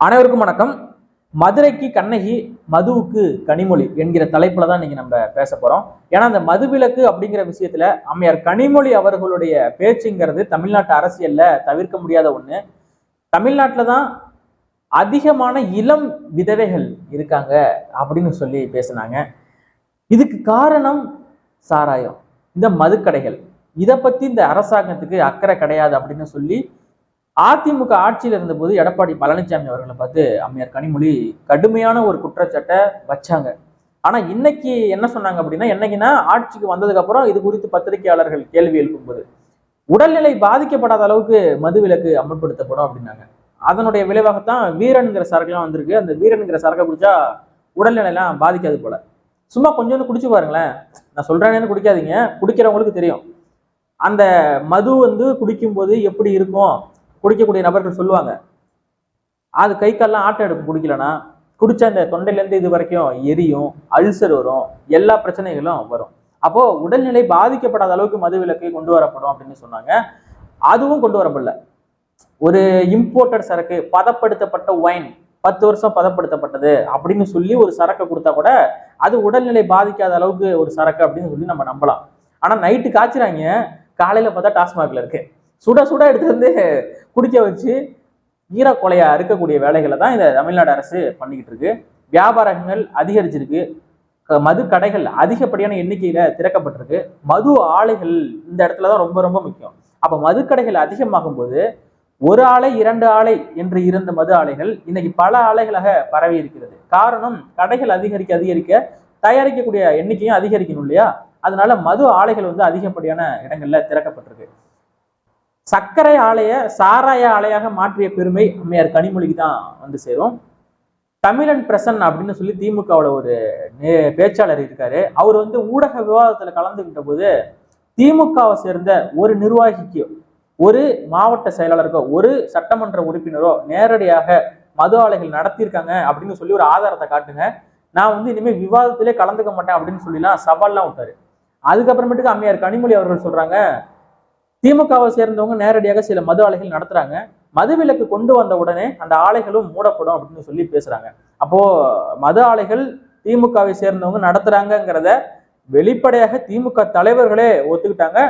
அனைவருக்கும் வணக்கம். மதுரைக்கு கண்ணகி மதுவுக்கு கனிமொழி என்கிற தலைப்புல தான் இன்னைக்கு நம்ம பேச போறோம். ஏன்னா அந்த மதுவிலக்கு அப்படிங்கிற விஷயத்துல அம்மையார் கனிமொழி அவர்களுடைய பேச்சுங்கிறது தமிழ்நாட்டு அரசியல்ல தவிர்க்க முடியாத ஒண்ணு. தமிழ்நாட்டில் தான் அதிகமான இளம் விதவைகள் இருக்காங்க அப்படின்னு சொல்லி பேசினாங்க. இதுக்கு காரணம் சாராயம். இந்த மதுக்கடைகள். இதை பத்தி இந்த அரசாங்கத்துக்கு அக்கறை கிடையாது அப்படின்னு சொல்லி அதிமுக ஆட்சியில் இருந்தபோது எடப்பாடி பழனிசாமி அவர்களை பார்த்து அம்மையார் கனிமொழி கடுமையான ஒரு குற்றச்சாட்டை வச்சாங்க. ஆனா இன்னைக்கு என்ன சொன்னாங்க அப்படின்னா என்னைக்குன்னா ஆட்சிக்கு வந்ததுக்கு அப்புறம் இது குறித்து பத்திரிகையாளர்கள் கேள்வி எழுப்பும்போது உடல்நிலை பாதிக்கப்படாத அளவுக்கு மது விலக்கு அமல்படுத்தப்படும் அப்படின்னாங்க. அதனுடைய விளைவாகத்தான் வீரனுங்கிற சரக்குலாம் வந்திருக்கு. அந்த வீரனுங்கிற சரக்கை குடிச்சா உடல்நிலைலாம் பாதிக்காது போல. சும்மா கொஞ்சோண்டு குடிச்சு பாருங்களேன். நான் சொல்றேன்னு குடிக்காதீங்க. குடிக்கிறவங்களுக்கு தெரியும். அந்த மது வந்து குடிக்கும்போது எப்படி இருக்கும்? குடிக்கக்கூடிய நபர்கள் சொல்லுவாங்க. அது கை கால்லாம் ஆட்டம் எடுக்கும் குடிக்கலன்னா குடிச்ச அந்த தொண்டையிலேருந்து இது வரைக்கும் எரியும் அல்சர் வரும் எல்லா பிரச்சனைகளும் வரும். அப்போ உடல்நிலை பாதிக்கப்படாத அளவுக்கு மது விலக்கு கொண்டு வரப்படும் அப்படின்னு சொன்னாங்க. அதுவும் கொண்டு வரப்படல. ஒரு இம்போர்ட்டட் சரக்கு பதப்படுத்தப்பட்ட ஒயின் பத்து வருஷம் பதப்படுத்தப்பட்டது அப்படின்னு சொல்லி ஒரு சரக்கை கொடுத்தா கூட அது உடல்நிலை பாதிக்காத அளவுக்கு ஒரு சரக்கு அப்படின்னு சொல்லி நம்ம நம்பலாம். ஆனா நைட்டு காய்ச்சிறாங்க. காலையில பார்த்தா டாஸ்மாக்ல இருக்கு. சுட சுட எடுத்து வந்து குடிக்க வச்சு ஈரக்கொலையா இருக்கக்கூடிய வேலைகளை தான் இந்த தமிழ்நாடு அரசு பண்ணிக்கிட்டு இருக்கு. வியாபாரங்கள் அதிகரிச்சிருக்கு. மது கடைகள் அதிகப்படியான எண்ணிக்கையில திறக்கப்பட்டிருக்கு. மது ஆலைகள் இந்த இடத்துல தான் ரொம்ப ரொம்ப முக்கியம். அப்ப மது கடைகள் அதிகமாகும் போது ஒரு ஆலை இரண்டு ஆலை என்று இருந்த மது ஆலைகள் இன்னைக்கு பல ஆலைகளாக பரவி இருக்கிறது. காரணம் கடைகள் அதிகரிக்க அதிகரிக்க தயாரிக்கக்கூடிய எண்ணிக்கையும் அதிகரிக்கணும் இல்லையா? அதனால மது ஆலைகள் வந்து அதிகப்படியான இடங்கள்ல திறக்கப்பட்டிருக்கு. சர்க்கரை ஆலைய சாராய ஆலையாக மாற்றிய பெருமை அம்மையார் கனிமொழிக்கு தான் வந்து சேரும். தமிழன் பிரசன் அப்படின்னு சொல்லி திமுகவோட ஒரு பேச்சாளர் இருக்காரு. அவர் வந்து ஊடக விவாதத்துல கலந்துகிட்ட போது திமுகவை சேர்ந்த ஒரு நிர்வாகிக்கு ஒரு மாவட்ட செயலாளருக்கோ ஒரு சட்டமன்ற உறுப்பினரோ நேரடியாக மது ஆலைகள் நடத்தியிருக்காங்க அப்படின்னு சொல்லி ஒரு ஆதாரத்தை காட்டுங்க. நான் வந்து இனிமேல் விவாதத்திலே கலந்துக்க மாட்டேன் அப்படின்னு சொல்லிலாம் சவால்லாம் விட்டாரு. அதுக்கப்புறமேட்டுக்கு அம்மையார் கனிமொழி அவர்கள் சொல்றாங்க திமுகவை சேர்ந்தவங்க நேரடியாக சில மது ஆலைகள் நடத்துறாங்க. மதுவிலக்கு கொண்டு வந்த உடனே அந்த ஆலைகளும் மூடப்படும் அப்படின்னு சொல்லி பேசுறாங்க. அப்போ மது ஆலைகள் திமுகவை சேர்ந்தவங்க நடத்துறாங்கங்கிறத வெளிப்படையாக திமுக தலைவர்களே ஒத்துக்கிட்டாங்க.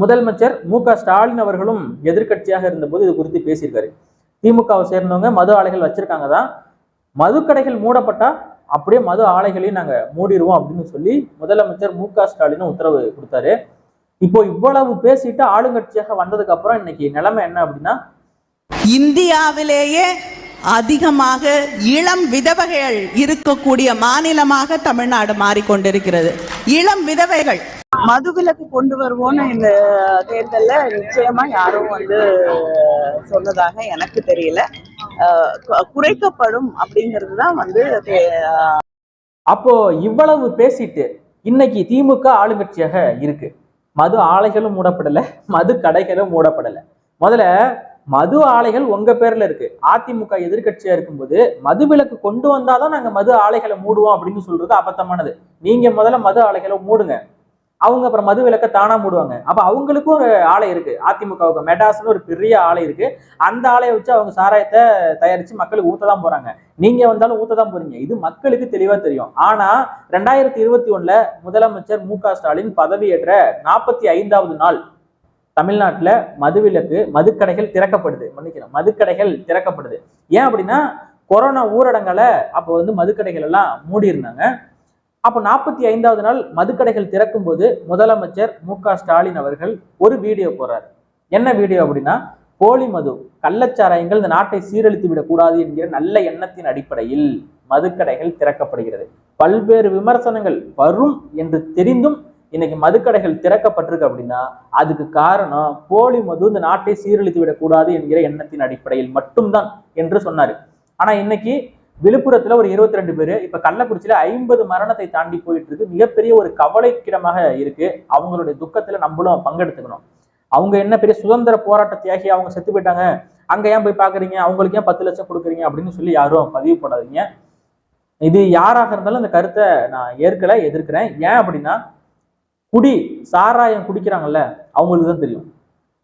முதலமைச்சர் மு க ஸ்டாலின் அவர்களும் எதிர்க்கட்சியாக இருந்தபோது இது குறித்து பேசியிருக்காரு. திமுகவை சேர்ந்தவங்க மது ஆலைகள் வச்சிருக்காங்க தான். மதுக்கடைகள் மூடப்பட்டா அப்படியே மது ஆலைகளையும் நாங்க மூடிடுவோம் அப்படின்னு சொல்லி முதலமைச்சர் மு க ஸ்டாலினும் உத்தரவு கொடுத்தாரு. இப்போ இவ்வளவு பேசிட்டு ஆளுங்கட்சியாக வந்ததுக்கு அப்புறம் இன்னைக்கு நிலைமை என்ன அப்படின்னா இந்தியாவிலேயே அதிகமாக இளம் விதவைகள் இருக்கக்கூடிய மாநிலமாக தமிழ்நாடு மாறிக்கொண்டிருக்கிறது. இளம் விதவைகள். மதுவிலக்கு கொண்டு வருவோம்னு இந்த தேர்தல்ல நிச்சயமா யாரும் வந்து சொன்னதாக எனக்கு தெரியல. குறைக்கப்படும் அப்படிங்கிறது தான் வந்து அப்போ இவ்வளவு பேசிட்டு இன்னைக்கு திமுக ஆளுங்கட்சியாக இருக்கு. மது ஆலைகளும் மூடப்படலை மது கடைகளும் மூடப்படலை. முதல்ல மது ஆலைகள் உங்க பேர்ல இருக்கு. அதிமுக எதிர்கட்சியா இருக்கும்போது மது விலக்கு கொண்டு வந்தாதான் நாங்க மது ஆலைகளை மூடுவோம் அப்படின்னு சொல்றது அபத்தமானது. நீங்க முதல்ல மது ஆலைகளை மூடுங்க. அவங்க அப்புறம் மது விளக்க தானா மூடுவாங்க. அப்ப அவங்களுக்கும் ஒரு ஆலை இருக்கு. அதிமுகவுக்கு மெடாஸ்னு ஒரு பெரிய ஆலை இருக்கு. அந்த ஆலையை வச்சு அவங்க சாராயத்தை தயாரிச்சு மக்களுக்கு ஊத்த தான் போறாங்க. நீங்க வந்தாலும் ஊத்த தான் போறீங்க. இது மக்களுக்கு தெளிவா தெரியும். ஆனா ரெண்டாயிரத்தி இருபத்தி ஒண்ணுல முதலமைச்சர் மு க ஸ்டாலின் பதவியேற்ற நாற்பத்தி ஐந்தாவது நாள் தமிழ்நாட்டுல மதுவிலக்கு மதுக்கடைகள் திறக்கப்படுது. மன்னிக்கிறேன் மதுக்கடைகள் திறக்கப்படுது. ஏன் அப்படின்னா கொரோனா ஊரடங்களை அப்போ வந்து மதுக்கடைகள் எல்லாம் மூடி இருந்தாங்க அப்போ நாற்பத்தி ஐந்தாவது நாள் மதுக்கடைகள் திறக்கும் போது முதலமைச்சர் மு ஸ்டாலின் அவர்கள் ஒரு வீடியோ போடுறார். என்ன வீடியோ அப்படின்னா போலி மது கள்ளச்சாராயங்கள் இந்த நாட்டை சீரழித்து விடக்கூடாது என்கிற நல்ல எண்ணத்தின் அடிப்படையில் மதுக்கடைகள் திறக்கப்படுகிறது. பல்வேறு விமர்சனங்கள் வரும் என்று தெரிந்தும் இன்னைக்கு மதுக்கடைகள் திறக்கப்பட்டிருக்கு அப்படின்னா அதுக்கு காரணம் போலி மது இந்த நாட்டை சீரழித்து விடக்கூடாது என்கிற எண்ணத்தின் அடிப்படையில் மட்டும்தான் என்று சொன்னாரு. ஆனா இன்னைக்கு விழுப்புரத்துல ஒரு இருபத்தி ரெண்டு பேர். இப்ப கள்ளக்குறிச்சியில ஐம்பது மரணத்தை தாண்டி போயிட்டு இருக்கு மிகப்பெரிய ஒரு கவலைக்கிடமாக இருக்கு. அவங்களுடைய துக்கத்துல நம்மளும் பங்கெடுத்துக்கணும். அவங்க என்ன பெரிய சுதந்திர போராட்ட தியாகி அவங்க செத்து போயிட்டாங்க. அங்க ஏன் போய் பாக்குறீங்க? அவங்களுக்கு ஏன் பத்து லட்சம் கொடுக்குறீங்க? அப்படின்னு சொல்லி யாரும் பதிவு போடாதீங்க. இது யாராக இருந்தாலும் இந்த கருத்தை நான் ஏற்கல எதிர்க்கிறேன். ஏன் அப்படின்னா குடி சாராயம் குடிக்கிறாங்கல்ல அவங்களுக்கு தான் தெரியும்.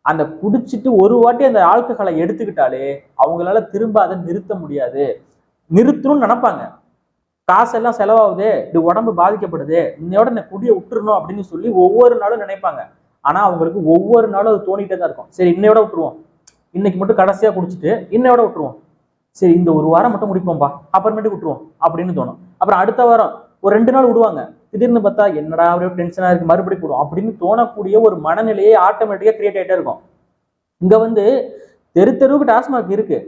அந்த குடிச்சிட்டு ஒரு வாட்டி அந்த ஆல்கஹாலை எடுத்துக்கிட்டாலே அவங்களால திரும்ப அதை நிறுத்த முடியாது. நிறுத்தணும்னு நினைப்பாங்க. காசெல்லாம் செலவாகுது இது உடம்பு பாதிக்கப்படுது இன்னையோட என்ன குடியை விட்டுறணும் அப்படின்னு சொல்லி ஒவ்வொரு நாளும் நினைப்பாங்க. ஆனால் அவங்களுக்கு ஒவ்வொரு நாளும் அது தோணிட்டே தான் இருக்கும். சரி இன்னையோட விட்டுருவோம். இன்னைக்கு மட்டும் கடைசியாக குடிச்சிட்டு இன்னையோட விட்டுருவோம். சரி இந்த ஒரு வாரம் மட்டும் குடிப்போம்பா அப்புறமேட்டு விட்டுருவோம் அப்படின்னு தோணும். அப்புறம் அடுத்த வாரம் ஒரு ரெண்டு நாள் விடுவாங்க. திடீர்னு பார்த்தா என்னடா அப்படியே டென்ஷனாக இருக்குது மறுபடியும் போடுவோம் அப்படின்னு தோணக்கூடிய ஒரு மனநிலையே ஆட்டோமேட்டிக்காக கிரியேட் ஆகிட்டே இருக்கும். இங்கே வந்து தெரு தெருவுக்கு டாஸ்மாக் இருக்கு.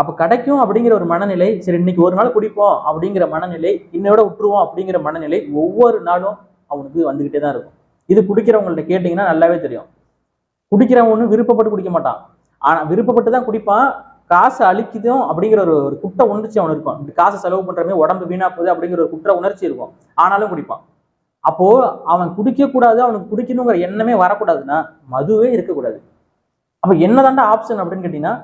அப்ப கிடைக்கும் அப்படிங்கிற ஒரு மனநிலை சரி இன்னைக்கு ஒரு நாள் குடிப்போம் அப்படிங்கிற மனநிலை இன்னையோட விட்டுருவோம் அப்படிங்கிற மனநிலை ஒவ்வொரு நாளும் அவனுக்கு வந்துகிட்டே தான் இருக்கும். இது குடிக்கிறவங்கள்ட்ட கேட்டிங்கன்னா நல்லாவே தெரியும். குடிக்கிறவன் ஒன்றும் விருப்பப்பட்டு குடிக்க மாட்டான். ஆனா விருப்பப்பட்டு தான் குடிப்பான். காசு அழிக்குதும் அப்படிங்கிற ஒரு ஒரு குற்ற உணர்ச்சி அவன் இருக்கும். இப்படி செலவு பண்றமே உடம்பு வீணா போகுது அப்படிங்கிற ஒரு குற்ற உணர்ச்சி இருக்கும். ஆனாலும் குடிப்பான். அப்போ அவன் குடிக்கக்கூடாது அவனுக்கு குடிக்கணுங்கிற எண்ணமே வரக்கூடாதுன்னா மதுவே இருக்கக்கூடாது. அப்ப என்னதாண்டா ஆப்ஷன் அப்படின்னு கேட்டீங்கன்னா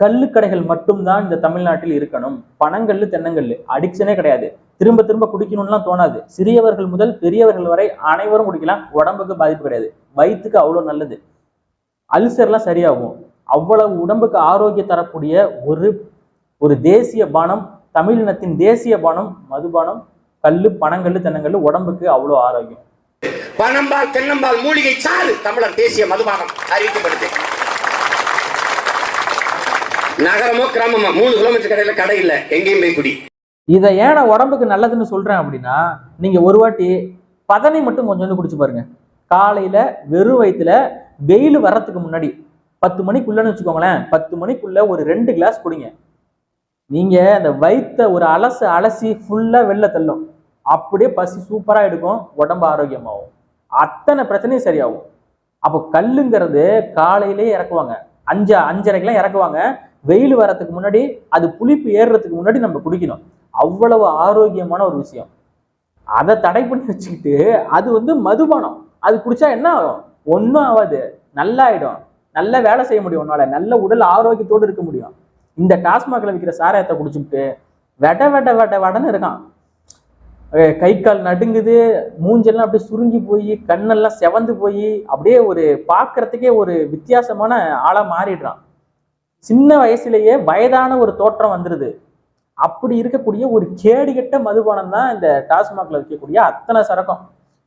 கல்லு கடைகள் மட்டும்தான் இந்த தமிழ்நாட்டில் இருக்கணும். பணங்கல்லு தென்னங்கல்லு அடிக்ஷனே கிடையாது. திரும்ப திரும்ப குடிக்கணும்லாம் தோணாது. சிறியவர்கள் முதல் பெரியவர்கள் வரை அனைவரும் குடிக்கலாம். உடம்புக்கு பாதிப்பு கிடையாது. வயிற்றுக்கு அவ்வளவு நல்லது. அல்சர்லாம் சரியாகும். அவ்வளவு உடம்புக்கு ஆரோக்கியம் தரக்கூடிய ஒரு ஒரு தேசிய பானம் தமிழினத்தின் தேசிய பானம் மதுபானம் கல்லு பனங்கல்லு தென்னங்கல்லு உடம்புக்கு அவ்வளோ ஆரோக்கியம். பணம்பால் தென்னம்பால் மூலிகை சாறு தமிழர் தேசிய மதுபானம் அறிவிக்கப்படுது. நகரமோ கிராமமா மூணு கிலோமீட்டர் கடையில கடை இல்ல எங்கேயும் போய் குடி. இதை ஏன் நான் உடம்புக்கு நல்லதுன்னு சொல்றேன் அப்படின்னா நீங்க ஒரு வாட்டி பதனை மட்டும் கொஞ்சோண்டு குடிச்சு பாருங்க. காலையில வெறும் வயிற்றுல வெயில் வர்றதுக்கு முன்னாடி பத்து மணிக்குள்ளன்னு வச்சுக்கோங்களேன் பத்து மணிக்குள்ள ஒரு ரெண்டு கிளாஸ் குடிங்க. நீங்க அந்த வயிற்ற ஒரு அலசு அலசி ஃபுல்லா வெளில தள்ளும். அப்படியே பசி சூப்பரா எடுக்கும் உடம்பு ஆரோக்கியமாகும். அத்தனை பிரச்சனையும் சரியாகும். அப்போ கல்லுங்கிறது காலையிலே இறக்குவாங்க. அஞ்சு அஞ்சரைக்கெல்லாம் இறக்குவாங்க. வெயில் வரத்துக்கு முன்னாடி அது புளிப்பு ஏறுறதுக்கு முன்னாடி நம்ம குடிக்கணும். அவ்வளவு ஆரோக்கியமான ஒரு விஷயம். அதை தடை பண்ணி வச்சுக்கிட்டு அது வந்து மதுபானம். அது குடிச்சா என்ன ஆகும்? ஒன்றும் ஆகாது. நல்லா ஆயிடும் நல்ல வேலை செய்ய முடியும் உன்னால. நல்ல உடல் ஆரோக்கியத்தோடு இருக்க முடியும். இந்த டாஸ்மாகில் விற்கிற சாராயத்தை குடிச்சுட்டு வெட வெட வெட வடன்னு இருக்கான். கை கால் நடுங்குது மூஞ்செல்லாம் அப்படியே சுருங்கி போய் கண்ணெல்லாம் செவந்து போய் அப்படியே ஒரு பார்க்கறதுக்கே ஒரு வித்தியாசமான ஆளாக மாறிடுறான். சின்ன வயசுலேயே வயதான ஒரு தோற்றம் வந்துடுது அப்படி இருக்கக்கூடிய ஒரு கேடுகெட்ட மதுபானம் தான் இந்த டாஸ்மாக்ல விற்கக்கூடிய அத்தனை சரக்கும்.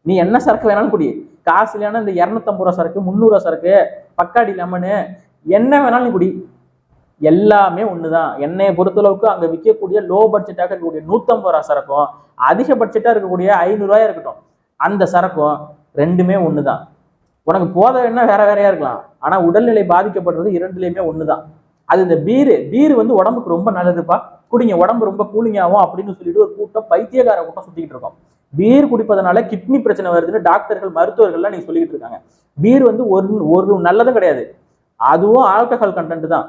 நீ என்ன சரக்கு வேணாலும் குடி. காசு இல்லைன்னா இந்த இரநூத்தம்பது ரூபா சரக்கு முந்நூறுவா சரக்கு பக்காடி லெமனு என்ன வேணாலும் குடி. எல்லாமே ஒண்ணுதான். என்னைய பொறுத்தளவுக்கு அங்க விற்கக்கூடிய லோ பட்ஜெட்டாக இருக்கக்கூடிய நூத்தம்பது ரூபா சரக்கும் அதிகபட்ஜெட்டா இருக்கக்கூடிய ஐநூறுரூவாயா இருக்கட்டும் அந்த சரக்கும் ரெண்டுமே ஒண்ணுதான். உனக்கு போத வேணா வேற வேறையா இருக்கலாம். ஆனா உடல்நிலை பாதிக்கப்படுறது இரண்டுலயுமே ஒண்ணுதான். அது இந்த பீரு. பீரு வந்து உடம்புக்கு ரொம்ப நல்லதுப்பா. குடிங்க உடம்பு ரொம்ப கூலிங்காகும் அப்படின்னு சொல்லிட்டு ஒரு கூட்டம் பைத்தியக்கார கூட்டம் சுத்திக்கிட்டு இருக்கோம். பீர் குடிப்பதனால கிட்னி பிரச்சனை வருதுன்னு டாக்டர்கள் மருத்துவர்கள்லாம் நீங்க சொல்லிட்டு இருக்காங்க. பீர் வந்து ஒரு ஒரு நல்லதும் கிடையாது. அதுவும் ஆல்கஹால் கண்டென்ட் தான்.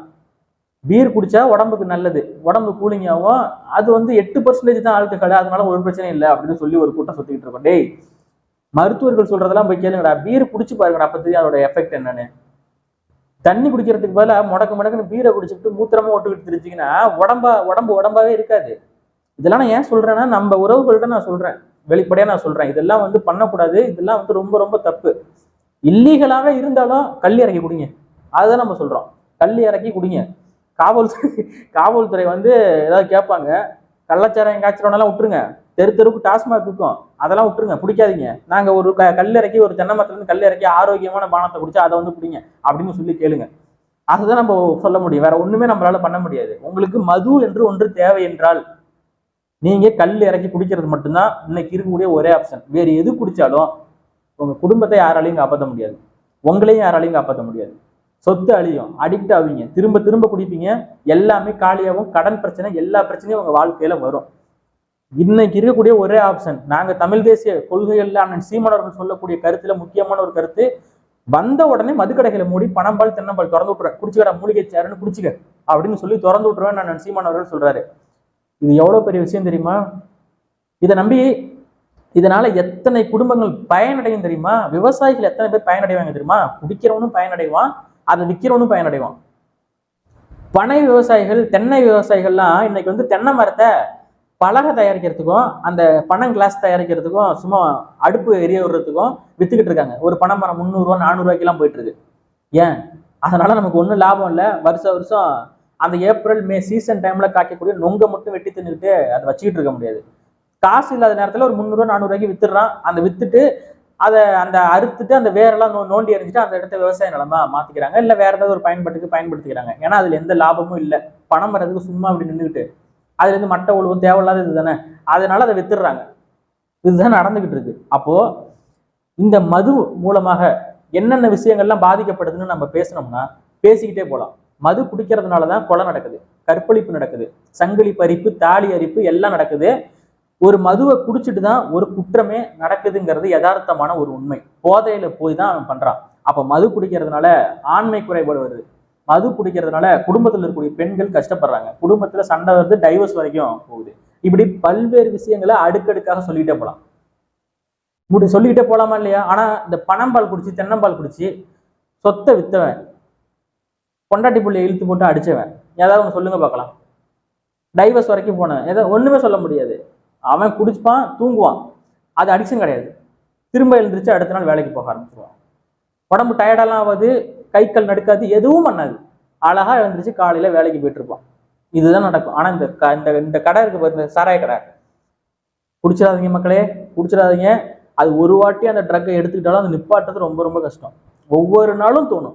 பீர் குடிச்சா உடம்புக்கு நல்லது. உடம்பு கூலிங் ஆகும் அது வந்து எட்டு பர்சன்டேஜ் தான் ஆல்கஹால் அதனால ஒரு பிரச்சனை இல்லை அப்படின்னு சொல்லி ஒரு கூட்டம் சுத்திக்கிட்டு இருக்கோம். டேய் மருத்துவர்கள் சொல்றதெல்லாம் போய் கேளுங்கடா. பீர் குடிச்சு பாருங்கடா அப்ப தெரியும் அதோட எஃபெக்ட் என்னன்னு. தண்ணி குடிக்கிறதுக்கு பதிலாக முடக்கு முடக்குன்னு பீரை குடிச்சுட்டு மூத்திரமா ஓட்டுக்கிட்டு தெரிஞ்சிங்கன்னா உடம்பா உடம்பு உடம்பாவே இருக்காது. இதெல்லாம் நான் ஏன் சொல்றேன்னா நம்ம உறவுகள்கிட்ட நான் சொல்றேன். வெளிப்படையா நான் சொல்றேன். இதெல்லாம் வந்து பண்ணக்கூடாது. இதெல்லாம் வந்து ரொம்ப ரொம்ப தப்பு. இல்லீகலாக இருந்தாலும் கல் இறக்கி குடிங்க. அதுதான் நம்ம சொல்றோம். கல் இறக்கி குடிங்க. காவல்துறை காவல்துறை வந்து ஏதாவது கேட்பாங்க. கள்ளச்சாரம் காய்ச்சலாம் விட்டுருங்க. தெரு தெருக்கு டாஸ்மாக் இருக்கும் அதெல்லாம் விட்டுருங்க. பிடிக்காதீங்க. நாங்க ஒரு க கல் இறக்கி ஒரு தென்னை மரத்துல கல் இறக்கி ஆரோக்கியமான பானத்தை குடிச்சா அதை வந்து பிடிங்க அப்படின்னு சொல்லி கேளுங்க. அதுதான் நம்ம சொல்ல முடியும். வேற ஒண்ணுமே நம்மளால பண்ண முடியாது. உங்களுக்கு மது என்று ஒன்று தேவை என்றால் நீங்க கல் இறக்கி குடிக்கிறது மட்டும்தான் இன்னைக்கு இருக்கக்கூடிய ஒரே ஆப்ஷன் வேறு எது குடிச்சாலும் உங்க குடும்பத்தை யாராலையும் காப்பாற்ற முடியாது. உங்களையும் யாராலையும் காப்பாற்ற முடியாது. சொத்து அழியும். அடிக்ட் ஆவீங்க. திரும்ப திரும்ப குடிப்பீங்க. எல்லாமே காலியாகும். கடன் பிரச்சனை எல்லா பிரச்சனையும் உங்க வாழ்க்கையில வரும். இன்னைக்கு இருக்கக்கூடிய ஒரே ஆப்ஷன் நாங்க தமிழ் தேசிய கொள்கைகள்ல அண்ணன் சீமானவர்கள் சொல்லக்கூடிய கருத்துல முக்கியமான ஒரு கருத்து. வந்த உடனே மதுக்கடைகளை மூடி பணம்பால் தென்னம்பால் திறந்து விட்டுறேன் குடிச்சுக்கடா மூலிகை சேருன்னு குடிச்சுக்க அப்படின்னு சொல்லி திறந்து விட்டுருவேன் அண்ணன் சீமானவர்கள் சொல்றாரு. இது எவ்வளவு பெரிய விஷயம் தெரியுமா? இதை நம்பி இதனால எத்தனை குடும்பங்கள் பயனடையும் தெரியுமா? விவசாயிகள் எத்தனை பேர் பயனடைவாங்க தெரியுமா? குடிக்கிறவனும் பயனடைவான். அதை விற்கிறவனும் பயனடைவான். பனை விவசாயிகள் தென்னை விவசாயிகள்லாம் இன்னைக்கு வந்து தென்னை மரத்தை பலகை தயாரிக்கிறதுக்கும் அந்த பனம் கிளாஸ் தயாரிக்கிறதுக்கும் சும்மா அடுப்பு எரிய விடுறதுக்கும் வித்துக்கிட்டு இருக்காங்க. ஒரு பனை மரம் முந்நூறுரூவா நானூறுரூவாய்க்கெல்லாம் போயிட்டு இருக்கு ஏன்? அதனால நமக்கு ஒன்றும் லாபம் இல்லை. வருஷ வருஷம் அந்த ஏப்ரல் மே சீசன் டைம்ல காய்க்கக்கூடிய நொங்கை மட்டும் வெட்டி தின்னுக்கிட்டு அதை வச்சுக்கிட்டு இருக்க முடியாது. காசு இல்லாத நேரத்தில் ஒரு முந்நூறுவா நானூறுவாய்க்கு வித்துடுறான். அந்த வித்துட்டு அதை அந்த அறுத்துட்டு அந்த வேரெல்லாம் நோ நோண்டி எறிஞ்சிட்டு அந்த இடத்த விவசாய நிலமா மாத்திக்கிறாங்க. இல்லை வேற ஏதாவது ஒரு பயன்பாட்டுக்கு பயன்படுத்திக்கிறாங்க. ஏன்னா அதுல எந்த லாபமும் இல்லை. பணம் வர்றதுக்கு சும்மா அப்படி நின்றுக்கிட்டு அதுல இருந்து மட்டை உழுவும் தேவையில்லாத இது தானே அதனால அதை வித்துடுறாங்க. இதுதான் நடந்துகிட்டு இருக்கு. அப்போ இந்த மது மூலமாக என்னென்ன விஷயங்கள்லாம் பாதிக்கப்படுதுன்னு நம்ம பேசணும்னா பேசிக்கிட்டே போகலாம் மது குடிக்கிறதுனால தான் கொலை நடக்குது. கற்பழிப்பு நடக்குது. சங்கிலி பறிப்பு தாலி அரிப்பு எல்லாம் நடக்குது. ஒரு மதுவை குடிச்சிட்டு தான் ஒரு குற்றமே நடக்குதுங்கிறது யதார்த்தமான ஒரு உண்மை. போதையில போய் தான் அவன் பண்றான். அப்ப மது குடிக்கிறதுனால ஆண்மை குறைபாடு வருது. மது குடிக்கிறதுனால குடும்பத்துல இருக்கக்கூடிய பெண்கள் கஷ்டப்படுறாங்க. குடும்பத்துல சண்டை வருது டைவர்ஸ் வரைக்கும் போகுது. இப்படி பல்வேறு விஷயங்களை அடுக்கடுக்காக சொல்லிட்டே போலாம். முடி சொல்லிக்கிட்டே போகலாமா இல்லையா? ஆனா இந்த பனம்பால் குடிச்சு தென்னம்பால் குடிச்சு சொத்தை வித்தவன் பொண்டாட்டி புள்ளைய இழுத்து போட்டு அடிச்சவன் ஏதாவது ஒன்று சொல்லுங்க பார்க்கலாம். டைவர்ஸ் வரைக்கும் போனேன் ஏதோ ஒண்ணுமே சொல்ல முடியாது. அவன் குடிச்சுப்பான் தூங்குவான். அது அடிக்ஷன் கிடையாது. திரும்ப எழுந்திரிச்சு அடுத்த நாள் வேலைக்கு போக ஆரம்பிச்சிருவான். உடம்பு டயர்டெல்லாம் ஆகாது கை கால் நடுக்காது எதுவும் பண்ணாது. அழகா எழுந்திரிச்சு காலையில வேலைக்கு போயிட்டு இருப்பான் இதுதான் நடக்கும். ஆனா இந்த க- இந்த இந்த கடை இருக்கு பாரு, இந்த சாராய கடை. குடிச்சிடாதீங்க மக்களே குடிச்சிடாதீங்க. அது ஒரு வாட்டி அந்த ட்ரக்கை எடுத்துக்கிட்டாலும் அது நிப்பாட்டுறது ரொம்ப ரொம்ப கஷ்டம். ஒவ்வொரு நாளும் தோணும்.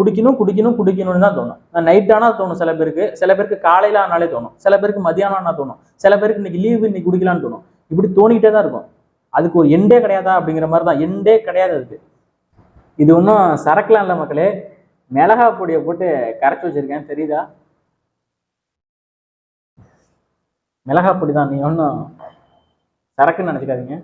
குடிக்கணும் குடிக்கணும் குடிக்கணும்னு தான் தோணும். நைட் ஆனா தோணும் சில பேருக்கு. சில பேருக்கு காலையில ஆனாலே தோணும். சில பேருக்கு மதியானம் ஆனா தோணும். சில பேருக்கு இன்னைக்கு லீவு இன்னைக்கு குடிக்கலாம்னு தோணும். இப்படி தோணிக்கிட்டே தான் இருக்கும். அதுக்கு ஒரு எண்டே கிடையாதா அப்படிங்கிற மாதிரி தான் எண்டே கிடையாது அதுக்கு. இது ஒன்றும் சரக்குலாம் இல்லை மக்களே. மிளகா பொடியை போட்டு கரைச்சி வச்சிருக்கேன். தெரியுதா? மிளகா பொடி தான். நீ ஒன்றும் சரக்குன்னு நினச்சிக்காதீங்க.